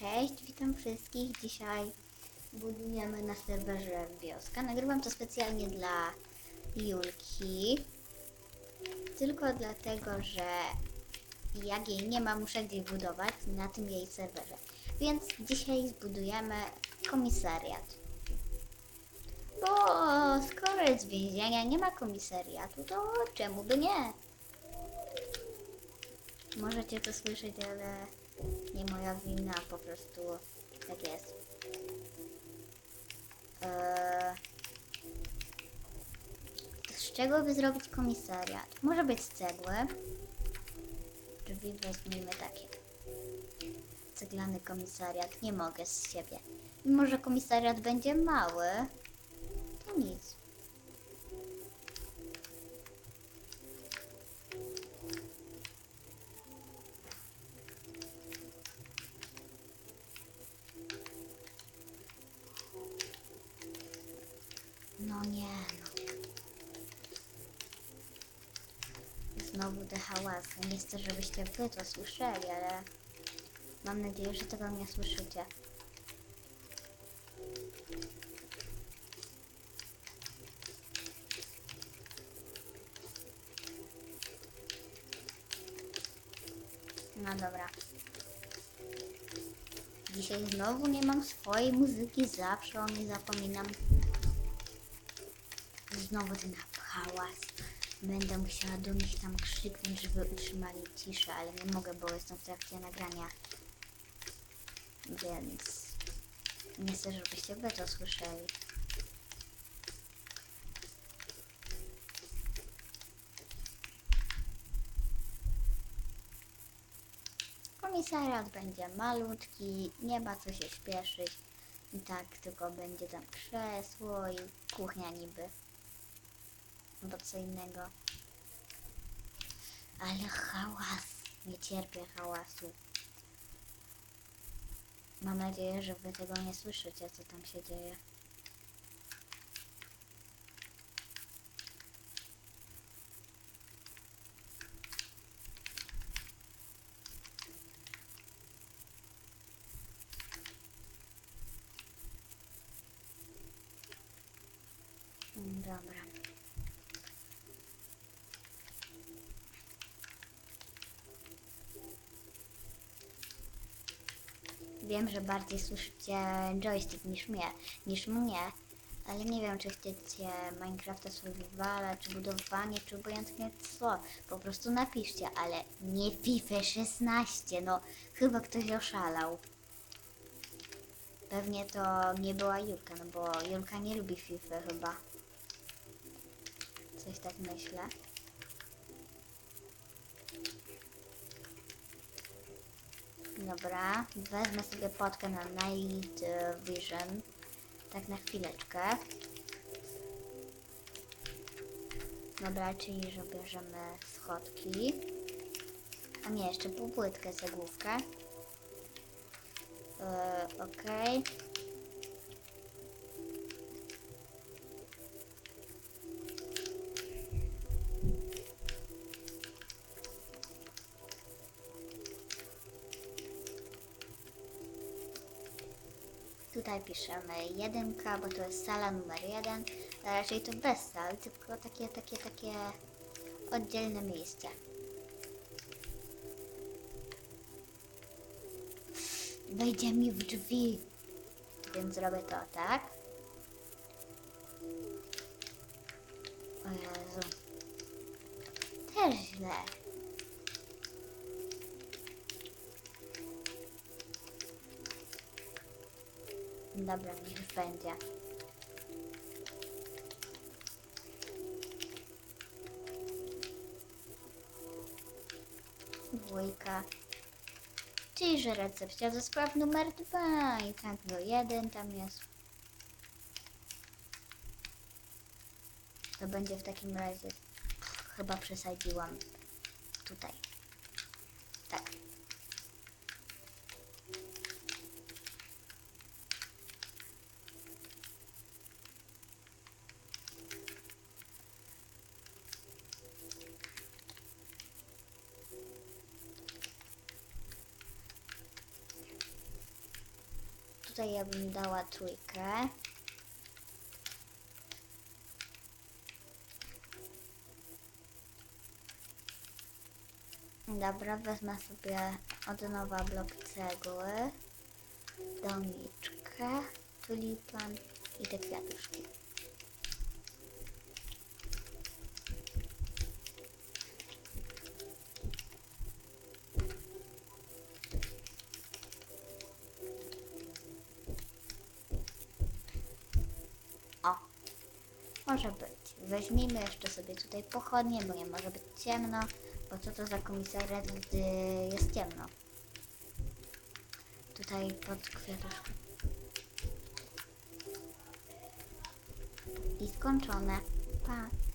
Cześć, witam wszystkich. Dzisiaj budujemy na serwerze wioska. Nagrywam to specjalnie dla Julki. Tylko dlatego, że jak jej nie ma, muszę gdzieś budować na tym jej serwerze. Więc dzisiaj zbudujemy komisariat. Bo skoro jest więzienia, nie ma komisariatu, to czemu by nie? Możecie to słyszeć, ale nie moja wina, po prostu tak jest. Eee, z czego by zrobić komisariat? Może być z cegły. Drzwi weźmiemy takie. Ceglany komisariat. Nie mogę z siebie. Mimo, że komisariat będzie mały, No nie, no. Znowu te hałasy. Nie chcę, żebyście wy to słyszeli, ale mam nadzieję, że tego nie słyszycie. No dobra. Dzisiaj znowu nie mam swojej muzyki, zawsze o niej zapominam. Znowu ten hałas. Będę musiała do nich tam krzyknąć, żeby utrzymali ciszę, ale nie mogę, bo jestem w trakcie nagrania. Więc nie chcę, żebyście wy to słyszeli. Komisariat będzie malutki, nie ma co się śpieszyć. I tak tylko będzie tam krzesło i kuchnia niby. Bo co innego. Ale hałas. Nie cierpię hałasu. Mam nadzieję, że wy tego nie słyszycie, co tam się dzieje. Dobra. Wiem, że bardziej słyszycie joystick niż mnie, niż mnie, ale nie wiem, czy chcecie Minecrafta Survivala, czy budowanie, czy obojętnie co. Po prostu napiszcie, ale nie FIFA 16, no chyba ktoś oszalał. Pewnie to nie była Julka, no bo Julka nie lubi FIFA chyba. Coś tak myślę. Dobra, wezmę sobie potkę na Night e, Vision. Tak na chwileczkę. Dobra, czyli że bierzemy schodki. A nie, jeszcze półpłytkę cegłówkę. Yy, Okej. Tutaj piszemy jedynka, bo to jest sala numer jeden. A raczej to bez sal, tylko takie, takie, takie oddzielne miejsce. Wejdzie mi w drzwi. Więc zrobię to tak. O Jezu. Też źle. Dobra, niech będzie. Dwójka. Czyli, że recepcja do spraw numer dwa i tak do jeden tam jest. To będzie w takim razie, chyba przesadziłam tutaj. Tutaj ja bym dała trójkę. Dobra, wezmę sobie od nowa blok cegły, doniczkę, tulipan i te kwiatuszki. Może być. Weźmijmy jeszcze sobie tutaj pochodnie, bo nie może być ciemno. Bo co to za komisariat, gdy jest ciemno? Tutaj pod kwiatuszką. I skończone. Pa.